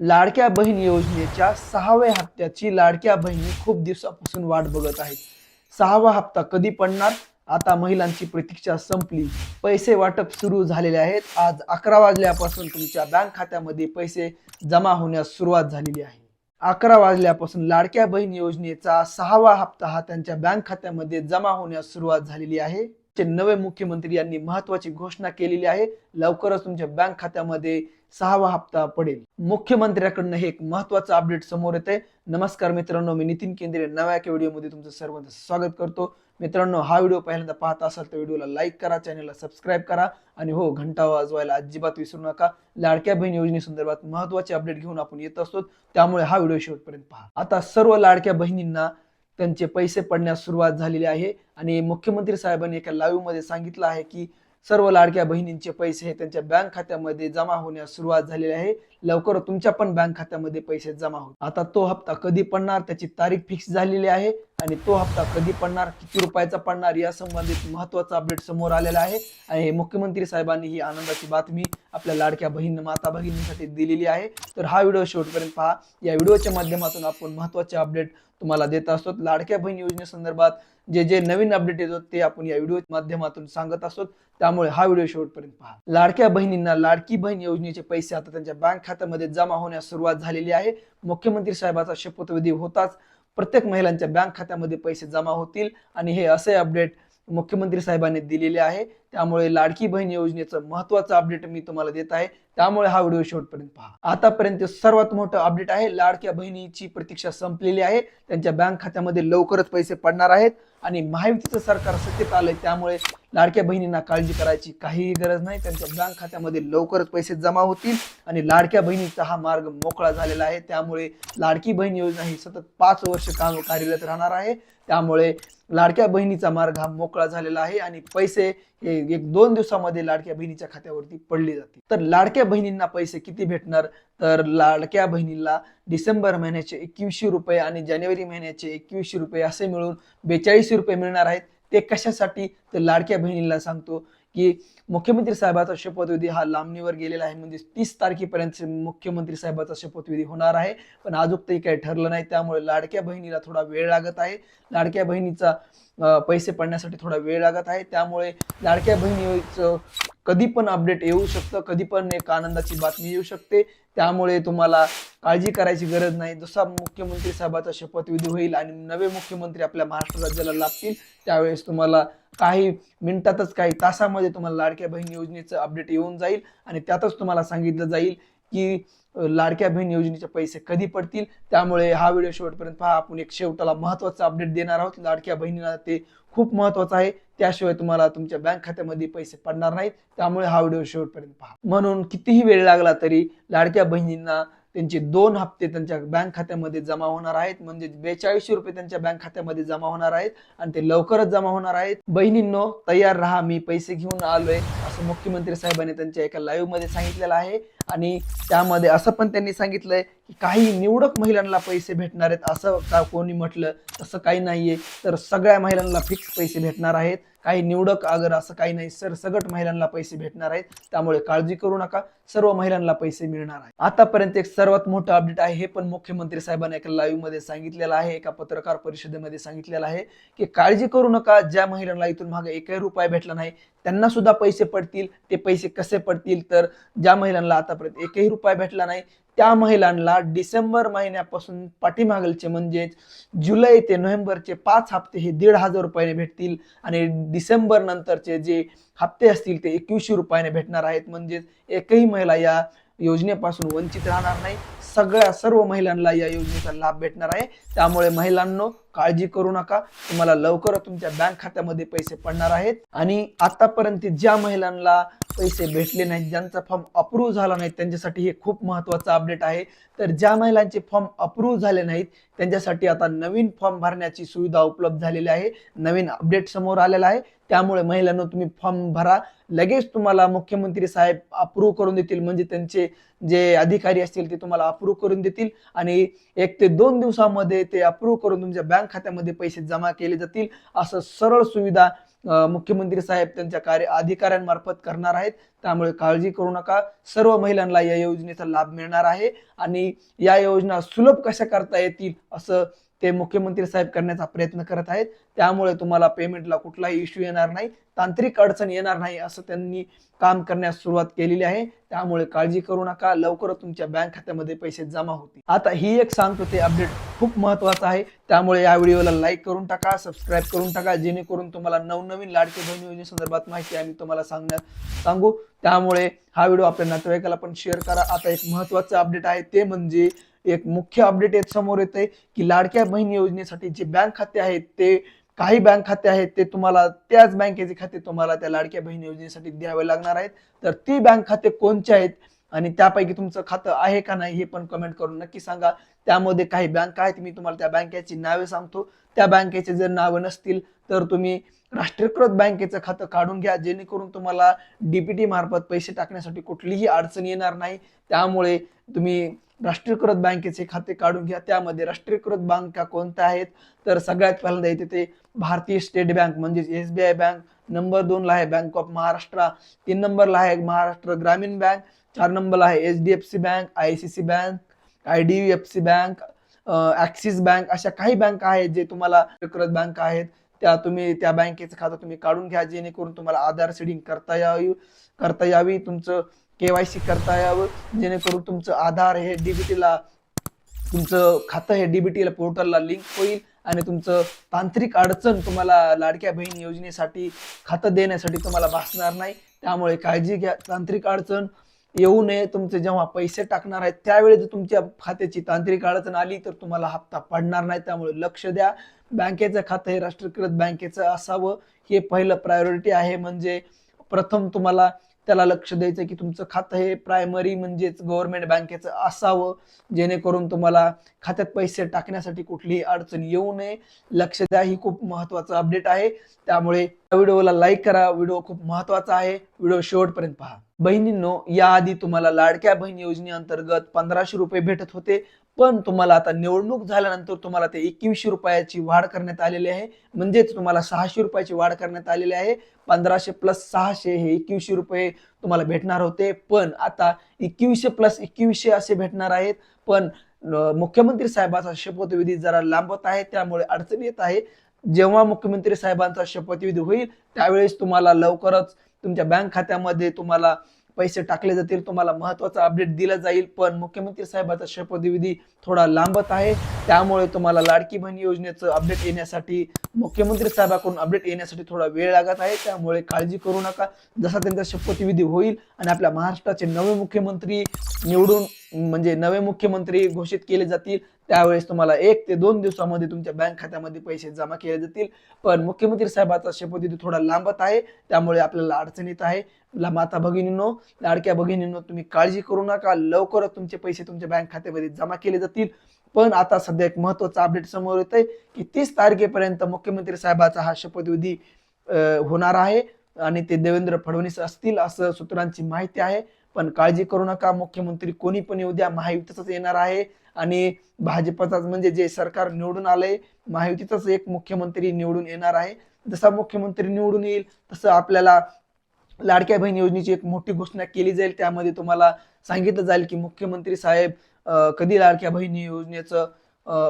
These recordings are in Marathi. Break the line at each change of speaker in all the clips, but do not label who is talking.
लाडक्या बहीण योजनेच्या सहाव्या हप्त्याची लाडक्या बहिणी खूप दिवसापासून वाट बघत आहेत. सहावा हप्ता कधी पडणार? आता महिलांची प्रतीक्षा संपली. पैसे वाटप सुरू झालेले आहेत. आज अकरा वाजल्यापासून तुमच्या बँक खात्यामध्ये पैसे जमा होण्यास सुरुवात झालेली आहे. अकरा वाजल्यापासून लाडक्या बहीण योजनेचा सहावा हप्ता हा त्यांच्या बँक खात्यामध्ये जमा होण्यास सुरुवात झालेली आहे. चे नवे मुख्यमंत्री यांनी महत्वाची घोषणा केलेली आहे. लवकरच तुमच्या बँक खात्यामध्ये सहावा हप्ता पडेल. मुख्यमंत्र्याकडनं हे एक महत्वाचं अपडेट समोर येते नमस्कार मित्रांनो मी नितीन केंद्रे. नव्या एका व्हिडिओमध्ये तुमचं सर्वांचं स्वागत करतो. मित्रांनो हा व्हिडिओ पहिल्यांदा पाहत असाल तर व्हिडिओला लाईक करा चॅनलला सबस्क्राईब करा आणि हो घंटा वाजवायला अजिबात विसरू नका. लाडक्या बहीण योजनेसंदर्भात महत्त्वाचे अपडेट घेऊन आपण येत असतो. त्यामुळे हा व्हिडिओ शेवटपर्यंत पहा. आता सर्व लाडक्या बहिणींना त्यांचे पैसे पडण्यास सुरुवात झालेली आहे. आणि मुख्यमंत्री साहेबांनी एका लाईव्हमध्ये सांगितलं आहे की सर्व लाडक्या बहिणींचे पैसे हे त्यांच्या बँक खात्यामध्ये जमा होण्यास सुरुवात झालेली आहे. लवकर तुमच्या पण बँक खात्यामध्ये पैसे जमा होत आता तो हप्ता कधी पडणार त्याची तारीख फिक्स झालेली आहे. आणि तो हप्ता कधी पडणार किती रुपयाचा पडणार या संबंधित महत्त्वाचा अपडेट समोर आलेला आहे. आणि हे मुख्यमंत्री साहेबांनी ही आनंदाची बातमी आपल्या लाडक्या बहीण माता भगिनींसाठी दिलेली आहे. तर हा व्हिडिओ शेवटपर्यंत पहा. या व्हिडिओच्या माध्यमातून आपण महत्त्वाचे अपडेट तुम्हाला देत असतो. लाडक्या बहीण योजनेसंदर्भात जे जे नवीन अपडेट येतो ते आपण या व्हिडिओ माध्यमातून सांगत असतो. त्यामुळे हा व्हिडिओ शेवटपर्यंत पहा. लाडक्या बहिणींना लाडकी बहीण योजनेचे पैसे आता त्यांच्या बँक खात्यामध्ये जमा होण्यास सुरुवात झालेली आहे. मुख्यमंत्री साहेबाचा शपथविधी होताच प्रत्येक महिलांच्या बँक खात्यामध्ये पैसे जमा होतील आणि हे असे अपडेट मुख्यमंत्री साहेबांनी दिलेले आहे. त्यामुळे लाडकी बहीण योजनेचं महत्वाचं अपडेट मी तुम्हाला देत आहे. त्यामुळे हा व्हिडिओ शेवटपर्यंत पहा. आतापर्यंत सर्वात मोठं अपडेट आहे. लाडक्या बहिणीची प्रतीक्षा संपलेली आहे. त्यांच्या बँक खात्यामध्ये लवकरच पैसे पडणार आहेत. आणि महायुतीचं सरकार सत्तेत आलंय. त्यामुळे लाडक्या बहिणींना काळजी करायची काहीही गरज नाही. त्यांच्या बँक खात्यामध्ये लवकरच पैसे जमा होतील. आणि लाडक्या बहिणीचा हा मार्ग मोकळा झालेला आहे. त्यामुळे लाडकी बहीण योजना ही सतत पाच वर्ष काम कार्यरत राहणार आहे. त्यामुळे लाडक्या बहिणीचा मार्ग हा मोकळा झालेला आहे आणि पैसे हे एक दोन दिवसामध्ये लाडक्या बहिणीच्या खात्यावरती पडले जातील. तर लाडक्या बहिणींना पैसे किती भेटणार? तर लाडक्या बहिणीला डिसेंबर महिन्याचे एकवीसशे रुपये आणि जानेवारी महिन्याचे एकवीसशे रुपये असे मिळून बेचाळीसशे रुपये मिळणार आहेत. ते कशासाठी? तर लाडक्या बहिणीला सांगतो की मुख्यमंत्री साहेबाचा शपथविधी हा लांबणीवर गेलेला आहे. म्हणजे तीस तारखेपर्यंत मुख्यमंत्री साहेबाचा शपथविधी होणार आहे. पण अजून तरी काही ठरलं नाही. त्यामुळे लाडक्या बहिणीला थोडा वेळ लागत आहे. लाडक्या बहिणीचा पैसे पडण्यासाठी थोडा वेळ लागत आहे. त्यामुळे लाडक्या बहिणीचं कधी पण अपडेट येऊ शकतं कधी पण एक आनंदाची बातमी येऊ शकते. त्यामुळे तुम्हाला काळजी करायची गरज नाही. जसा मुख्यमंत्री साहेबाचा शपथविधी होईल आणि नवे मुख्यमंत्री आपल्या महाराष्ट्र राज्याला लाभतील त्यावेळेस तुम्हाला काही मिनिटातच काही तासामध्ये तुम्हाला लाडक्या बहीण योजनेचं अपडेट येऊन जाईल आणि त्यातच तुम्हाला सांगितलं जाईल की लाडक्या बहीण योजनेचे पैसे कधी पडतील? त्यामुळे हा व्हिडिओ शेवटपर्यंत पहा. आपण एक शेवटाला महत्त्वाचा अपडेट देणार आहोत. लाडक्या बहिणीला ते खूप महत्वाचं आहे. त्याशिवाय तुम्हाला तुमच्या बँक खात्यामध्ये पैसे पडणार नाहीत. त्यामुळे हा व्हिडिओ शेवटपर्यंत पहा. म्हणून कितीही वेळ लागला तरी लाडक्या बहिणींना त्यांचे दोन हप्ते त्यांच्या बँक खात्यामध्ये जमा होणार आहेत. म्हणजे बेचाळीसशे रुपये त्यांच्या बँक खात्यामध्ये जमा होणार आहेत आणि ते लवकरच जमा होणार आहेत. बहिणींनो तयार राहा. मी पैसे घेऊन आलोय असं मुख्यमंत्री साहेबांनी त्यांच्या एका लाईव्हमध्ये सांगितलेलं आहे. आणि त्यामध्ये असं पण त्यांनी सांगितलंय की काही निवडक महिलांना पैसे भेटणार आहेत असं का कोणी म्हटलं? तसं काही नाहीये. तर सगळ्या महिलांना फिक्स पैसे भेटणार आहेत. काही निवडक अगर असं काही नाही सर सगट महिलांना पैसे भेटणार आहेत. त्यामुळे काळजी करू नका. सर्व महिलांना पैसे मिळणार आहे आतापर्यंत एक सर्वात मोठं अपडेट आहे हे पण मुख्यमंत्री साहेबांनी एका लाईव्हमध्ये सांगितलेलं आहे एका पत्रकार परिषदेमध्ये सांगितलेलं आहे की काळजी करू नका. ज्या महिलांना इथून मागे एकही रुपया भेटला नाही त्यांना सुद्धा पैसे पडतील ते पैसे कसे पडतील? तर ज्या महिलांना आतापर्यंत एकही रुपया भेटला नाही त्या महिलांना डिसेंबर महिन्यापासून पाठीमागलचे म्हणजेच जुलै ते नोव्हेंबरचे पाच हप्ते हे दीड हजार रुपयाने भेटतील आणि डिसेंबर नंतरचे जे हप्ते असतील ते एकवीसशे रुपयाने भेटणार आहेत. म्हणजेच एकही महिला या योजनेपासून वंचित राहणार नाही. सगळ्या सर्व महिलांना या योजनेचा लाभ भेटणार आहे. त्यामुळे महिलांनो काळजी करू नका. तुम्हाला लवकरच तुमच्या बँक खात्यामध्ये पैसे पडणार आहेत. आणि आतापर्यंत ज्या महिलांना पैसे भेटले नाहीत ज्यांचा फॉर्म अप्रूव्ह झाला नाही त्यांच्यासाठी हे खूप महत्वाचं अपडेट आहे. तर ज्या महिलांचे फॉर्म अप्रूव्ह झाले नाहीत त्यांच्यासाठी आता नवीन फॉर्म भरण्याची सुविधा उपलब्ध झालेली आहे. नवीन अपडेट समोर आलेला आहे. त्यामुळे महिलांना तुम्ही फॉर्म भरा. लगेच तुम्हाला मुख्यमंत्री साहेब अप्रूव्ह करून देतील. म्हणजे त्यांचे जे अधिकारी असतील ते तुम्हाला अप्रूव्ह करून देतील. आणि एक ते दोन दिवसामध्ये ते अप्रूव्ह करून तुमच्या बँक खात्यामध्ये पैसे जमा केले जातील. असं सरळ सुविधा मुख्यमंत्री साहेब त्यांच्या कार्य अधिकाऱ्यांमार्फत करणार आहेत. त्यामुळे काळजी करू नका. सर्व महिलांना या योजनेचा लाभ मिळणार आहे. आणि या योजना सुलभ कशा करता येतील असं ते मुख्यमंत्री साहेब करण्याचा प्रयत्न करत आहेत. त्यामुळे तुम्हाला पेमेंटला कुठलाही इश्यू येणार नाही. तांत्रिक अडचण येणार नाही असं त्यांनी काम करण्यास सुरुवात केलेली आहे. त्यामुळे काळजी करू नका. लवकरच तुमच्या बँक खात्यामध्ये पैसे जमा होतील. आता ही एक सांगतो ते अपडेट खूप महत्वाचं आहे. त्यामुळे या व्हिडिओला लाईक करून टाका सबस्क्राईब करून टाका. जेणेकरून तुम्हाला नवनवीन लाडके बहीण योजनेसंदर्भात माहिती आम्ही तुम्हाला सांगण्यात सांगू. त्यामुळे हा व्हिडिओ आपल्या नातेवाईकाला पण शेअर करा. आता एक महत्वाचं अपडेट आहे ते म्हणजे एक मुख्य अपडेट येत समोर येत आहे की लाडक्या बहीण योजनेसाठी जे बँक खाते आहेत ते काही बँक खाते आहेत ते तुम्हाला त्याच बँकेचे खाते तुम्हाला त्या लाडक्या बहीण योजनेसाठी द्यावे लागणार आहेत. तर ती बँक खाते कोणचे आहेत आणि त्यापैकी तुमचं खातं आहे का नाही हे पण कमेंट करून नक्की सांगा. त्यामध्ये काही बँक आहेत मी तुम्हाला त्या बँकेची नावे सांगतो. त्या बँकेचे जर नावं नसतील तर तुम्ही राष्ट्रीयकृत बँकेचं खातं काढून घ्या. जेणेकरून तुम्हाला डीपीटी मार्फत पैसे टाकण्यासाठी कुठलीही अडचण येणार नाही. त्यामुळे तुम्ही राष्ट्रीयकृत बँकेचे खाते काढून घ्या. त्यामध्ये राष्ट्रीयकृत बँका कोणत्या आहेत? तर सगळ्यात पहिल्यांदा येते ते भारतीय स्टेट बँक म्हणजेच S B I bank number दोनला आहे बँक ऑफ महाराष्ट्र तीन नंबरला आहे महाराष्ट्र ग्रामीण बँक चार नंबरला आहे H D F C bank I C C bank I D F C bank Axis bank अशा काही बँक आहेत जे तुम्हाला राष्ट्रीयकृत बँक आहेत. त्या तुम्ही त्या बँकेचं खातं तुम्ही काढून घ्या जेणेकरून तुम्हाला आधार सीडिंग करता यावी करता यावी. तुमचं केवायसी करता यावं जेणेकरून तुमचं आधार हे डीबीटीला तुमचं खातं हे डीबीटीला पोर्टलला लिंक होईल आणि तुमचं तांत्रिक अडचण तुम्हाला लाडक्या बहीण योजनेसाठी खातं देण्यासाठी तुम्हाला भासणार नाही. त्यामुळे काळजी घ्या तांत्रिक अडचण येऊ नये. तुमचे जेव्हा पैसे टाकणार आहेत त्यावेळी जर तुमच्या खात्याची तांत्रिक अडचण आली तर तुम्हाला हप्ता पडणार नाही. त्यामुळे लक्ष द्या. बँकेचं खातं हे राष्ट्रीयकृत बँकेचं असावं. हे पहिलं प्रायोरिटी आहे. म्हणजे प्रथम तुम्हाला त्याला लक्ष द्यायचं की तुमचं खातं हे प्रायमरी म्हणजेच गव्हर्नमेंट बँकेचं असावं. जेणेकरून तुम्हाला खात्यात पैसे टाकण्यासाठी कुठलीही अडचण येऊ नये. लक्ष द्या ही खूप महत्वाचं अपडेट आहे. त्यामुळे या व्हिडिओला लाईक करा. व्हिडिओ खूप महत्त्वाचा आहे. व्हिडिओ शेवटपर्यंत पहा. बहिणींनो याआधी तुम्हाला लाडक्या बहीण योजनेअंतर्गत पंधराशे रुपये भेटत होते. पण तुम्हाला आता निवडणूक झाल्यानंतर तुम्हाला ते एकवीसशे रुपयाची वाढ करण्यात आलेली आहे. म्हणजेच तुम्हाला सहाशे रुपयाची वाढ करण्यात आलेली आहे. पंधराशे प्लस सहाशे हे एकवीसशे रुपये तुम्हाला भेटणार होते. पण आता एकवीसशे प्लस एकवीसशे असे भेटणार आहेत. पण मुख्यमंत्री साहेबाचा शपथविधी जरा लांबत आहे. त्यामुळे अडचण येत आहे. जेव्हा मुख्यमंत्री साहेबांचा शपथविधी होईल त्यावेळेस तुम्हाला लवकरच तुमच्या बँक खात्यामध्ये तुम्हाला पैसे टाकले जातील तुम्हाला महत्त्वाचा अपडेट दिला जाईल. पण मुख्यमंत्री साहेबाचा शपथविधी थोडा लांबत आहे. त्यामुळे तुम्हाला लाडकी बहीण योजनेचं अपडेट येण्यासाठी मुख्यमंत्री साहेबाकडून अपडेट येण्यासाठी थोडा वेळ लागत आहे. त्यामुळे काळजी करू नका. जसा त्यांचा शपथविधी होईल आणि आपल्या महाराष्ट्राचे नवे मुख्यमंत्री निवडून म्हणजे नवे मुख्यमंत्री घोषित केले जातील त्यावेळेस तुम्हाला एक ते दोन दिवसामध्ये तुमच्या बँक खात्यामध्ये पैसे जमा केले जातील. पण मुख्यमंत्री साहेबाचा शपथविधी थोडा लांबत आहे त्यामुळे आपल्याला अडचण येत आहे. माता भगिनींनो लाडक्या भगिनींनो तुम्ही काळजी करू नका. लवकरच तुमचे पैसे तुमच्या बँक खात्यामध्ये जमा केले जातील. पण आता सध्या एक महत्त्वाचा अपडेट समोर येत आहे की तीस तारखेपर्यंत मुख्यमंत्री साहेबाचा हा शपथविधी होणार आहे. आणि ते देवेंद्र फडणवीस असतील असं सूत्रांची माहिती आहे. पण काळजी करू नका. मुख्यमंत्री कोणी पण येऊ द्या. महायुतीचाच येणार आहे. आणि भाजपचाच म्हणजे जे सरकार निवडून आलंय महायुतीचाच एक मुख्यमंत्री निवडून येणार आहे. जसा मुख्यमंत्री निवडून येईल तसं आपल्याला लाडक्या बहीण योजनेची एक मोठी घोषणा केली जाईल. त्यामध्ये तुम्हाला सांगितलं जाईल की मुख्यमंत्री साहेब कधी लाडक्या बहिणी योजनेचं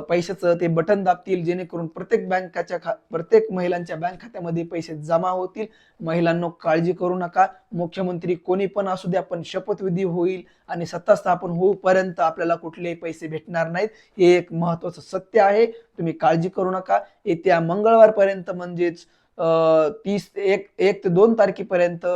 पैशाचं ते बटन दाबतील जेणेकरून प्रत्येक बँकाच्या खा प्रत्येक महिलांच्या बँक खात्यामध्ये पैसे जमा होतील. महिलांनो काळजी करू नका. मुख्यमंत्री कोणी पण असू द्या पण शपथविधी होईल आणि सत्ता स्थापन होऊपर्यंत आपल्याला कुठलेही पैसे भेटणार नाहीत. हे एक महत्वाचं सत्य आहे. तुम्ही काळजी करू नका. येत्या मंगळवारपर्यंत म्हणजेच अं, तीस एक एक ते दोन तारखेपर्यंत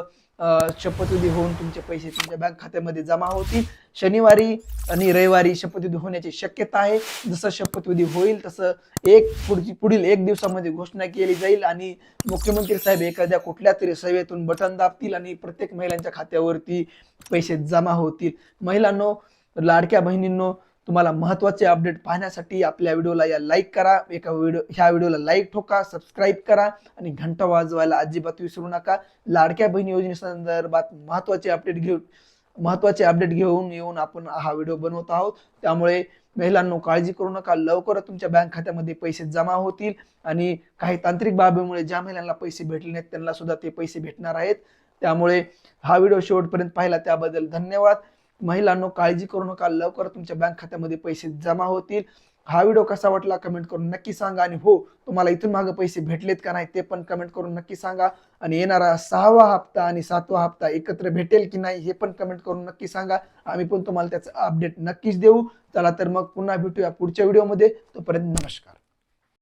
शपथविधी होऊन तुमचे पैसे तुमच्या बँक खात्यामध्ये जमा होतील. शनिवारी आणि रविवारी शपथविधी होण्याची शक्यता आहे. जसं शपथविधी होईल तसं एक पुढची पुढील एक दिवसामध्ये घोषणा केली जाईल आणि मुख्यमंत्री साहेब एखाद्या कुठल्या तरी सेवेतून बटन दाबतील आणि प्रत्येक महिलांच्या खात्यावरती पैसे जमा होतील. महिलांनो लाडक्या बहिणींनो तुम्हाला महत्त्वाचे अपडेट पाहण्यासाठी आपल्या व्हिडिओला या लाईक करा एका व्हिडिओ ह्या व्हिडिओला लाईक ठोका सबस्क्राईब करा आणि घंटा वाजवायला अजिबात विसरू नका. लाडक्या बहीण योजनेसंदर्भात महत्त्वाचे अपडेट घेऊन महत्त्वाचे अपडेट घेऊन येऊन आपण हा व्हिडिओ बनवत आहोत. त्यामुळे महिलांनो काळजी करू नका. लवकरच तुमच्या बँक खात्यामध्ये पैसे जमा होतील आणि काही तांत्रिक बाबीमुळे ज्या महिलांना पैसे भेटले नाहीत त्यांना सुद्धा ते पैसे भेटणार आहेत. त्यामुळे हा व्हिडिओ शेवटपर्यंत पाहिला. त्याबद्दल धन्यवाद. महिलांनो काळजी करू नका. लवकर तुमच्या बँक खात्यामध्ये पैसे जमा होतील. हा व्हिडिओ कसा वाटला कमेंट करून नक्की सांगा. आणि हो तुम्हाला इथून मागे पैसे भेटलेत का नाही ते पण कमेंट करून नक्की सांगा. आणि येणारा सहावा हप्ता आणि सातवा हप्ता एकत्र भेटेल की नाही हे पण कमेंट करून नक्की सांगा. आम्ही पण तुम्हाला त्याचं अपडेट नक्कीच देऊ. चला तर मग पुन्हा भेटूया पुढच्या व्हिडिओमध्ये तोपर्यंत नमस्कार.